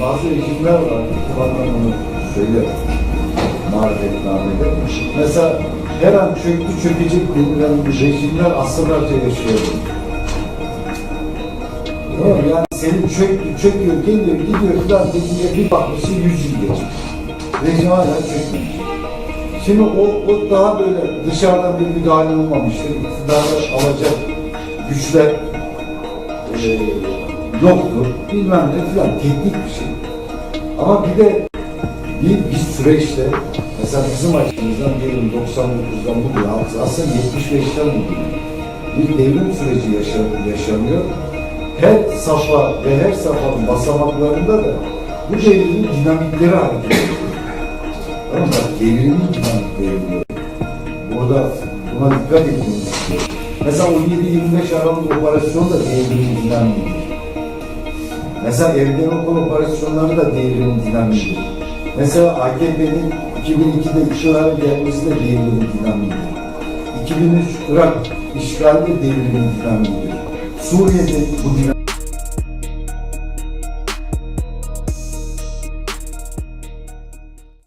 Bazı rejimler var. Bakan onu söylüyor. Marifetnamede. Mesela her an çöktü çökecek denilen rejimler asırlarca yaşıyor. Tamam? Yani senin çöktü, çöküyor, geliyor, gidiyor falan dediğinde bir bakmışsın yüz yıl geçmiş. Rejim hala çökmemiş. Şimdi o, o daha böyle dışarıdan bir müdahale olmamıştır. İktidarı alacak güçler eee yoktur. Bilmem ne falan teknik bir şey. Ama bir de bir, bir süreçte mesela bizim açımızdan diyelim 99'dan bugün aslında 75'ten bugün bir devrim süreci yaşa- yaşanıyor. Her safa ve her safhanın basamaklarında da bu devrimin dinamikleri hareket ediyor. Tamam mı? Devrimin dinamikleri diyor. Burada buna dikkat etmemiz. Mesela 17-25 Aralık operasyonu da devrimin dinamiği. Mesela Ergenekon operasyonları da devrimin dinamiği. Mesela AKP'nin 2002'de iktidara gelmesi de devrimin dinamiği. 2003 Irak işgali de devrimin dinamiği. Suriye'de bu dinamik